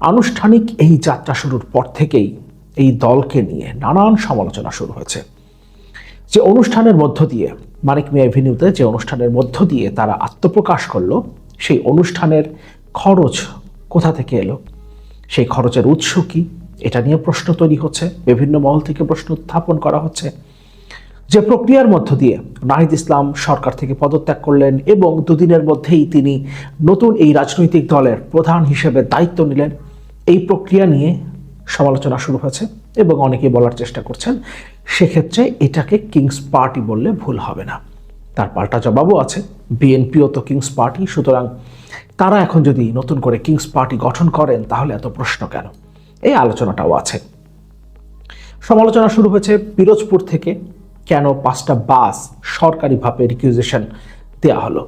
আনুষ্ঠানিক এই যাত্রা শুরুর পর থেকেই এই দলকে নিয়ে নানান সমালোচনা শুরু হয়েছে। যে অনুষ্ঠানের মধ্য দিয়ে, মানিক মিয়া এভিনিউতে যে অনুষ্ঠানের মধ্য দিয়ে তারা আত্মপ্রকাশ করল, সেই অনুষ্ঠানের খরচ কোথা থেকে এলো? সেই খরচের উৎস কি? এটা নিয়ে প্রশ্ন তৈরি হচ্ছে, বিভিন্ন মহল থেকে প্রশ্ন উত্থাপন করা হচ্ছে। যে প্রক্রিয়ার মধ্য দিয়ে নাহিদ ইসলাম সরকার থেকে পদত্যাগ করলেন এবং দুদিনের মধ্যেই তিনি নতুন এই রাজনৈতিক দলের প্রধান হিসেবে দায়িত্ব নিলেন। এই প্রক্রিয়া নিয়ে সমালোচনা শুরু হয়েছে এবং অনেকে বলার চেষ্টা করছেন, সেক্ষেত্রে এটাকে কিংস পার্টি বললে ভুল হবে না। তার পাল্টা জবাবও আছে। বিএনপিও তো কিংস পার্টি, সুতরাং তারা এখন যদি নতুন করে কিংস পার্টি গঠন করেন, তাহলে এত প্রশ্ন কেন? এই আলোচনাটাও আছে। সমালোচনা শুরু হয়েছে পিরোজপুর থেকে। কেন পাঁচটা বাস সরকারিভাবে রিকুইজিশন দেওয়া হলো?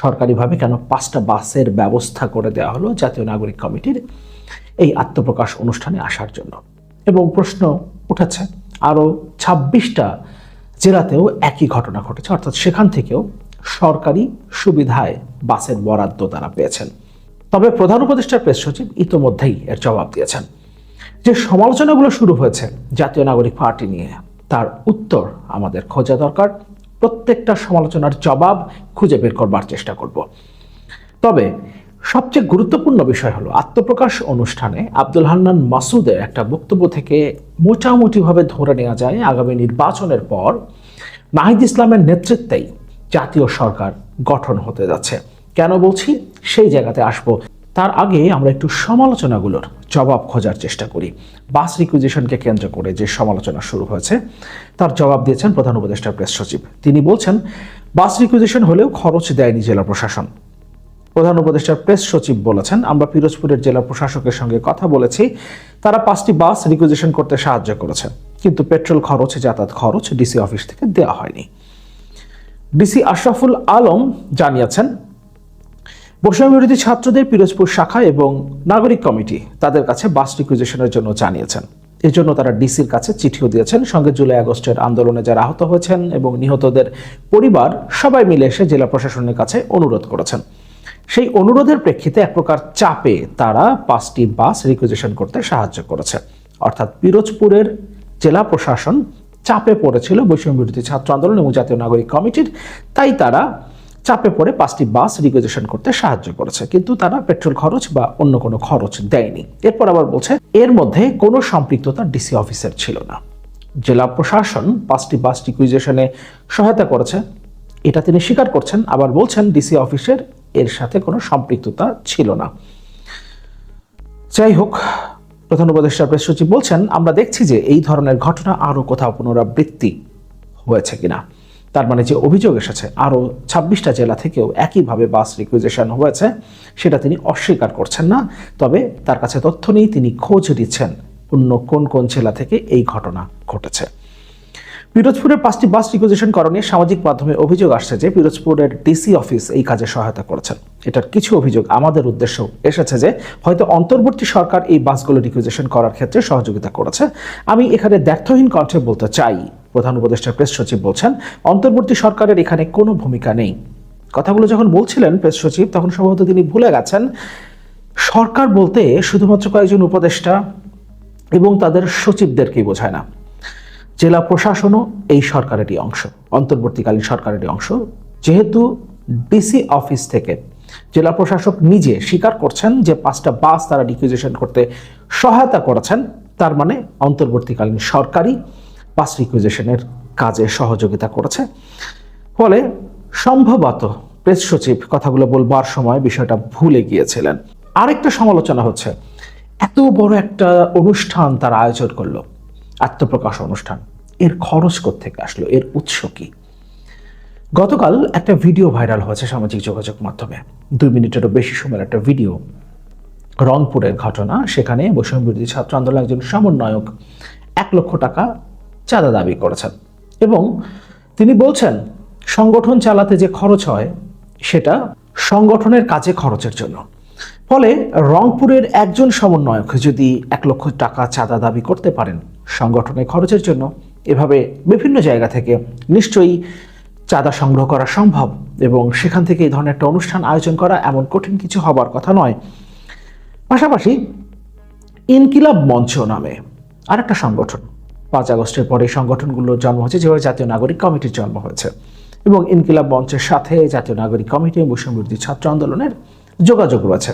সরকারিভাবে কেন পাঁচটা বাসের ব্যবস্থা করে দেওয়া হলো? জাতীয় নাগরিক কমিটির এই আত্মপ্রকাশ অনুষ্ঠানে আসার জন্য। এবং প্রশ্ন উঠেছে, আরও ছাব্বিশটা জেলাতেও একই ঘটনা ঘটেছে, অর্থাৎ সেখান থেকেও সরকারি সুবিধায় বাসের বরাদ্দ তারা পেয়েছেন। তবে প্রধান উপদেষ্টার প্রেস সচিব ইতোমধ্যেই এর জবাব দিয়েছেন। যে সমালোচনাগুলো শুরু হয়েছে জাতীয় নাগরিক পার্টি নিয়ে, তার উত্তর আমাদের খোঁজা দরকার। প্রত্যেকটা সমালোচনার জবাব খুঁজে বের করবার চেষ্টা করব। তবে সবচেয়ে গুরুত্বপূর্ণ বিষয় হলো আত্মপ্রকাশ অনুষ্ঠানে আব্দুল হান্নান মাসুদের একটা বক্তব্য থেকে মোটামুটিভাবে ধরে নেওয়া যায় আগামী নির্বাচনের পর। নাহিদ ইসলামের নেতৃত্বেই জাতীয় সরকার গঠন হতে যাচ্ছে। কেন বলছি? সেই জায়গাতে আসব। তার আগে আমরা একটু সমালোচনাগুলোর জবাব খোঁজার চেষ্টা করি। বাস রিকুইজিশনকে কেন্দ্র করে যে সমালোচনা শুরু হয়েছে, তার জবাব দিয়েছেন প্রধান উপদেষ্টা প্রেস সচিব। তিনি বলছেন, বাস রিকুইজিশন হলেও খরচ দেয়নি জেলা প্রশাসন। প্রধান উপদেষ্টার প্রেস সচিব বলেছেন, আমরা পিরোজপুরের জেলা প্রশাসকের সঙ্গে কথা বলেছি, তারা পাঁচটি বাস রিকুইজিশন করতে সাহায্য করেছে কিন্তু পেট্রোল খরচ, যাতায়াত খরচ ডিসি অফিস থেকে দেওয়া হয়নি। ডিসি আশরাফুল আলম জানিয়েছেন, বৈষম্য বিরোধী ছাত্রদের পিরোজপুর শাখা এবং নাগরিক কমিটি তাদের কাছে বাস রিকুইজিশনের জন্য জানিয়েছেন। এজন্য তারা ডিসির কাছে চিঠিও দিয়েছেন। সঙ্গে জুলাই আগস্টের আন্দোলনে যারা আহত হয়েছেন এবং নিহতদের পরিবার সবাই মিলে এসে জেলা প্রশাসনের কাছে অনুরোধ করেছেন। সেই অনুরোধের প্রেক্ষিতে এক প্রকার চাপে তারা পাঁচটি বাস রিকুইজিশন করতে সাহায্য করেছে। অর্থাৎ পিরোজপুরের জেলা প্রশাসন চাপে পড়েছিল বৈষম্য বিরোধী ছাত্র আন্দোলন এবং জাতীয় নাগরিক কমিটির, তাই তারা চাপে পড়ে পাঁচটি বাস রিকুইজিশন করতে সাহায্য করেছে। কিন্তু তারা পেট্রোল খরচ বা অন্য কোনো খরচ দেয়নি। এরপর আবার বলছে, এর মধ্যে কোনো সম্পৃক্ততা ডিসি অফিসের ছিল না। জেলা প্রশাসন পাঁচটি বাস রিকুইজেশনে সহায়তা করেছে। এটা তিনি স্বীকার করছেন, আবার বলছেন ডিসি অফিসের এর সাথে কোনো সম্পৃক্ততা ছিল না। যাই হোক প্রধান উপদেষ্টা প্রেস সচিব বলছেন, আমরা দেখছি যে এই ধরনের ঘটনা আরও কোথাও পুনরাবৃত্তি হয়েছে কিনা। তার মানে যে অভিযোগ এসেছে, আরও ছাব্বিশটা জেলা থেকেও একইভাবে বাস রিকুইজিশন হয়েছে, সেটা তিনি অস্বীকার করছেন না। তবে তার কাছে তথ্য নেই, তিনি খোঁজ দিচ্ছেন অন্য কোন কোন জেলা থেকে এই ঘটনা ঘটেছে। পিরোজপুরের পাঁচটি বাস রিকুইজিশন করণে সামাজিক মাধ্যমে অভিযোগ আসছে যে পিরোজপুরের ডিসি অফিস এই কাজে সহায়তা করেছেন। এটার কিছু অভিযোগ আমাদের উদ্দেশ্য এসেছে যে হয়তো অন্তর্বর্তী সরকার এই বাসগুলো রিকুইজিশন করার ক্ষেত্রে সহযোগিতা করেছে। আমি এখানে ব্যর্থহীন কণ্ঠে বলতে চাই, প্রধান উপদেষ্টা প্রেস সচিব বলছেন, অন্তর্বর্তী সরকারের এখানে কোনো ভূমিকা নেই। কথাগুলো যখন বলছিলেন প্রেস সচিব, তখন সম্ভবত তিনি ভুলে গেছেন। সরকার বলতে শুধুমাত্র কয়েকজন উপদেষ্টা এবং তাদের সচিবদেরকেই বোঝায় না। জেলা প্রশাসনও এই সরকারেরই অংশ, অন্তর্বর্তীকালীন সরকারেরই অংশ। যেহেতু ডিসি অফিস থেকে জেলা প্রশাসক নিজে স্বীকার করছেন যে পাঁচটা বাস তারা রিকুইজিশন করতে সহায়তা করেছেন, তার মানে অন্তর্বর্তীকালীন সরকারি বাস রিকুইজিশনের কাজে সহযোগিতা করেছে। ফলে সম্ভবত প্রেস সচিব কথাগুলো বলবার সময় বিষয়টা ভুলে গিয়েছিলেন। আরেকটা সমালোচনা হচ্ছে, এত বড় একটা অনুষ্ঠান তারা আয়োজন করল। আত্মপ্রকাশ অনুষ্ঠান। এর খরচ থেকে আসলো? এর উৎস কি? গতকাল একটা ভিডিও ভাইরাল হয়েছে সামাজিক যোগাযোগ মাধ্যমে। দুই মিনিটেরও বেশি সময়ের একটা ভিডিও। রংপুরের ঘটনা, সেখানে বৈষম্য বিরোধী ছাত্র আন্দোলন একজন সমন্বয়ক এক লক্ষ টাকা চাঁদা দাবি করেছেন এবং তিনি বলছেন, সংগঠন চালাতে যে খরচ হয়, সেটা সংগঠনের কাজে খরচের জন্য। ফলে রংপুরের একজন সমন্বয়ক যদি এক লক্ষ টাকা চাঁদা দাবি করতে পারেন সংগঠনের খরচের জন্য এভাবে বিভিন্ন জায়গা থেকে নিশ্চয়ই চাঁদা সংগ্রহ করা সম্ভব এবং সেখান থেকে এই ধরনের একটা অনুষ্ঠান আয়োজন করা এমন কঠিন কিছু হবার কথা নয়। পাশাপাশি ইনকিলাব মঞ্চ নামে আরেকটা সংগঠন। পাঁচ আগস্টের পরে সংগঠনগুলোর জন্ম হয়েছে, যেভাবে জাতীয় নাগরিক কমিটির জন্ম হয়েছে এবং ইনকিলাব মঞ্চের সাথে জাতীয় নাগরিক কমিটি বৈষম্যবিরোধী ছাত্র আন্দোলনের যোগাযোগ রয়েছে।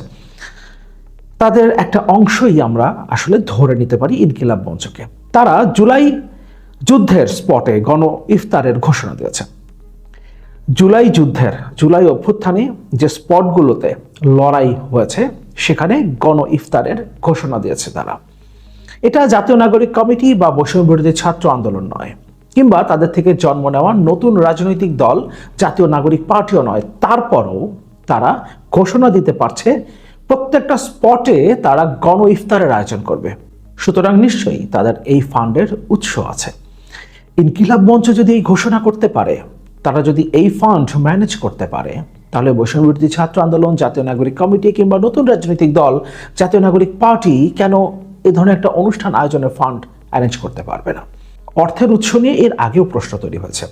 তাদের একটা অংশই আমরা আসলে ধরে নিতে পারি ইনকিলাব মঞ্চকে। তারা জুলাই যুদ্ধের স্পটে গণ ইফতারের ঘোষণা দিয়েছে। জুলাই যুদ্ধের, জুলাই অভ্যুত্থানে যে স্পটগুলোতে লড়াই হয়েছে, সেখানে গণ ইফতারের ঘোষণা দিয়েছে তারা। এটা জাতীয় নাগরিক কমিটি বা বৈষম্য বিরোধী ছাত্র আন্দোলন নয়, কিংবা তাদের থেকে জন্ম নেওয়া নতুন রাজনৈতিক দল, জাতীয় নাগরিক পার্টিও নয়। তারপরও তারা ঘোষণা দিতে পারছে, প্রত্যেকটা স্পটে তারা গণ ইফতারের আয়োজন করবে। সুতরাং নিশ্চয়ই তাদের এই ফান্ডের উৎস আছে। ইনকিলাব মঞ্চ যদি এই ঘোষণা করতে পারে, তারা যদি এই ফান্ড ম্যানেজ করতে পারে, তাহলে বৈষম্য বিরোধী ছাত্র আন্দোলন, জাতীয় নাগরিক কমিটি কিংবা নতুন রাজনৈতিক দল, জাতীয় নাগরিক পার্টি কেন এ ধরনের একটা অনুষ্ঠান আয়োজনের ফান্ড অ্যারেঞ্জ করতে পারবে না? অর্থের উৎস নিয়ে এর আগেও প্রশ্ন তৈরি হয়েছে।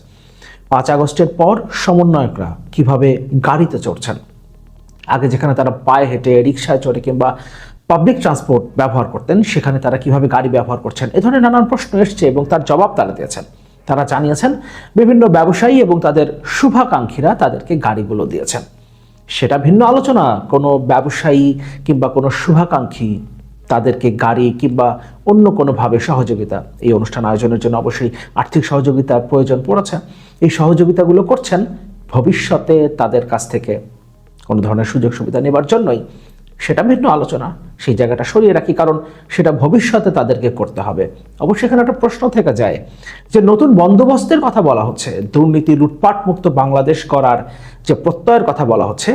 পাঁচ আগস্টের পর সমন্বয়করা কীভাবে গাড়িতে চড়ছেন? আগে যেখানে তারা পায়ে হেঁটে রিক্সায় চড়ে কিংবা পাবলিক ট্রান্সপোর্ট ব্যবহার করতেন, সেখানে তারা কীভাবে গাড়ি ব্যবহার করছেন, এ ধরনের নানান প্রশ্ন এসছে এবং তার জবাব তারা দিয়েছেন। তারা জানিয়েছেন, বিভিন্ন ব্যবসায়ী এবং তাদের শুভাকাঙ্ক্ষীরা তাদেরকে গাড়িগুলো দিয়েছেন। সেটা ভিন্ন আলোচনা। কোনো ব্যবসায়ী কিংবা কোনো শুভাকাঙ্ক্ষী তাদেরকে গাড়ি কিংবা অন্য কোনোভাবে সহযোগিতা, এই অনুষ্ঠান আয়োজনের জন্য অবশ্যই আর্থিক সহযোগিতার প্রয়োজন পড়েছে। এই সহযোগিতাগুলো করছেন, ভবিষ্যতে তাদের কাছ থেকে কোনো ধরনের সুযোগ সুবিধা নেবার জন্যই। সেটা ভিন্ন আলোচনা। সেই জায়গাটা সরিয়ে রাখি, কারণ সেটা ভবিষ্যতে তাদেরকে করতে হবে। অবশ্যই এখানে একটা প্রশ্ন থেকে যায় যে নতুন বন্দোবস্তের কথা বলা হচ্ছে, দুর্নীতি লুটপাট মুক্ত বাংলাদেশ করার যে প্রত্যয়ের কথা বলা হচ্ছে,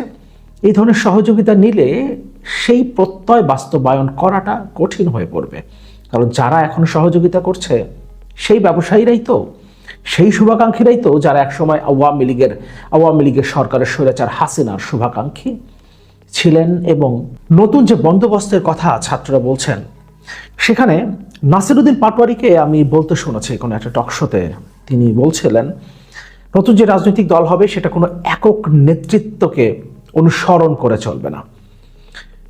এই ধরনের সহযোগিতা নিলে সেই প্রত্যয় বাস্তবায়ন করাটা কঠিন হয়ে পড়বে। কারণ যারা এখন সহযোগিতা করছে, সেই ব্যবসায়ীরাই তো, সেই শুভাকাঙ্ক্ষীরাই তো, যারা একসময় আওয়ামী লীগের আওয়ামী লীগের সরকারের স্বৈরাচার হাসিনার শুভাকাঙ্ক্ষী। ছিলেন এবং নতুন যে বন্দোবস্তের কথা ছাত্ররা বলছেন, সেখানে নাসিরুদ্দিন পাটোয়ারিকে আমি বলতে শুনেছি কোনো একটা টকশোতে তিনি বলছিলেন, নতুন যে রাজনৈতিক দল হবে, সেটা কোনো একক নেতৃত্বকে অনুসরণ করে চলবে না।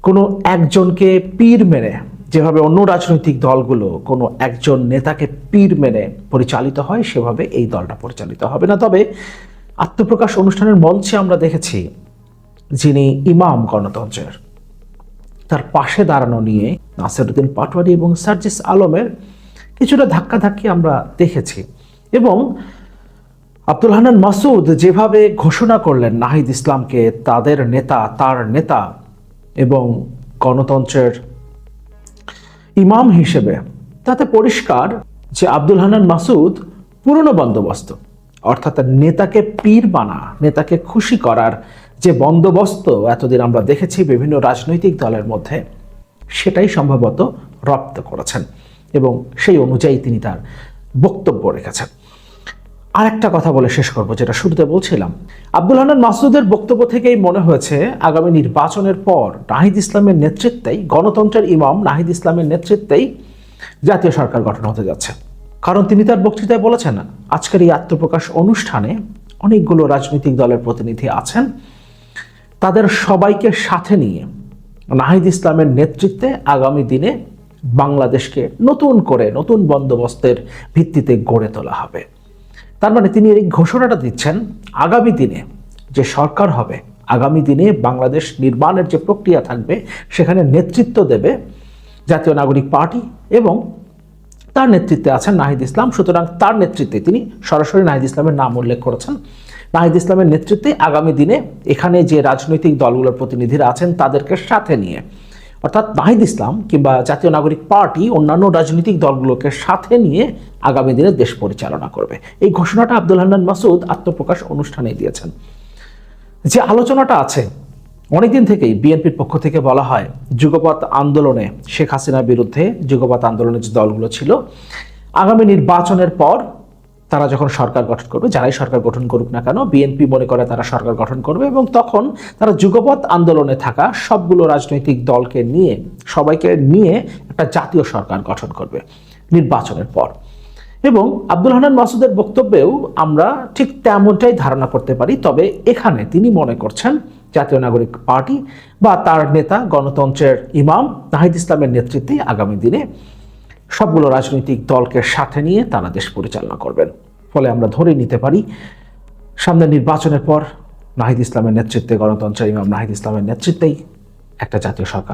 কোনো একজনকে পীর মেনে যেভাবে অন্য রাজনৈতিক দলগুলো কোনো একজন নেতাকে পীর মেনে পরিচালিত হয়, সেভাবে এই দলটা পরিচালিত হবে না। তবে আত্মপ্রকাশ অনুষ্ঠানের মঞ্চে আমরা দেখেছি যিনি ইমাম গণতন্ত্রের। তার পাশে দাঁড়ানো নিয়ে নাসিরুদ্দিন পাটোয়ারি এবং সার্জিস আলমের কিছুটা ধাক্কাধাক্কি আমরা দেখেছি এবং আব্দুল হান্নান মাসুদ যেভাবে ঘোষণা করলেন নাহিদ ইসলামকে তাদের নেতা, তার নেতা এবং গণতন্ত্রের ইমাম হিসেবে, তাতে পরিষ্কার যে আব্দুল হান্নান মাসুদ পুরনো বন্দোবস্ত, অর্থাৎ নেতাকে পীর বানা, নেতাকে খুশি করার যে বন্দোবস্ত এতদিন আমরা দেখেছি বিভিন্ন রাজনৈতিক দলের মধ্যে, সেটাই সম্ভবত রপ্ত করেছেন এবং সেই অনুযায়ী তিনি তার বক্তব্য রেখেছেন। আরেকটা কথা বলে শেষ করব, যেটা শুরুতে বলছিলাম। আব্দুল হান্নান মাসুদের বক্তব্য থেকেই মনে হয়েছে, আগামী নির্বাচনের পর নাহিদ ইসলামের নেতৃত্বেই, গণতন্ত্রের ইমাম নাহিদ ইসলামের নেতৃত্বেই জাতীয় সরকার গঠন হতে যাচ্ছে। কারণ তিনি তার বক্তৃতায় বলেছেন, আজকের এই আত্মপ্রকাশ অনুষ্ঠানে অনেকগুলো রাজনৈতিক দলের প্রতিনিধি আছেন। তাদের সবাইকে সাথে নিয়ে নাহিদ ইসলামের নেতৃত্বে আগামী দিনে বাংলাদেশকে নতুন করে নতুন বন্দোবস্তের ভিত্তিতে গড়ে তোলা হবে। তার মানে তিনি এই ঘোষণাটা দিচ্ছেন, আগামী দিনে যে সরকার হবে, আগামী দিনে বাংলাদেশ নির্মাণের যে প্রক্রিয়া থাকবে, সেখানে নেতৃত্ব দেবে জাতীয় নাগরিক পার্টি এবং তার নেতৃত্বে আছেন নাহিদ ইসলাম। সুতরাং তার নেতৃত্বে তিনি সরাসরি নাহিদ ইসলামের নাম উল্লেখ করেছেন। নাহিদ ইসলামের নেতৃত্বে আগামী দিনে এখানে যে রাজনৈতিক দলগুলোর প্রতিনিধিরা আছেন তাদেরকে সাথে নিয়ে। অর্থাৎ নাহিদ ইসলাম কিংবা জাতীয় নাগরিক পার্টি অন্যান্য রাজনৈতিক দলগুলোকে সাথে নিয়ে আগামী দিনে দেশ পরিচালনা করবে। এই ঘোষণাটা আব্দুল হান্নান মাসুদ আত্মপ্রকাশ অনুষ্ঠানে দিয়েছেন। যে আলোচনাটা আছে, অনেকদিন থেকেই বিএনপির পক্ষ থেকে বলা হয়, যুগপৎ আন্দোলনে শেখ হাসিনার বিরুদ্ধে যুগপৎ আন্দোলনের যে দলগুলো ছিল, আগামী নির্বাচনের পর তারা যখন সরকার গঠন করবে, যারাই সরকার গঠন করুক না কেন, বিএনপি মনে করে তারা সরকার গঠন করবে এবং তখন তারা যুগপৎ আন্দোলনে থাকা সবগুলো রাজনৈতিক দলকে নিয়ে, সবাইকে নিয়ে একটা জাতীয় সরকার গঠন করবে নির্বাচনের পর। এবং আব্দুল হান্নান মাসুদের বক্তব্যেও আমরা ঠিক তেমনটাই ধারণা করতে পারি, তবে এখানে তিনি মনে করছেন জাতীয় নাগরিক পার্টি বা তার নেতা গণতন্ত্রের ইমাম নাহিদ ইসলামের নেতৃত্বে আগামী দিনে সবগুলো রাজনৈতিক দলকে সাথে নিয়ে তারা দেশ পরিচালনা করবেন। ফলে আমরা ধরে নিতে পারি, সামনের নির্বাচনের পর নাহিদ ইসলামের নেতৃত্বে গণতন্ত্র, ইমাম নাহিদ ইসলামের নেতৃত্বেই একটা জাতীয় সরকার।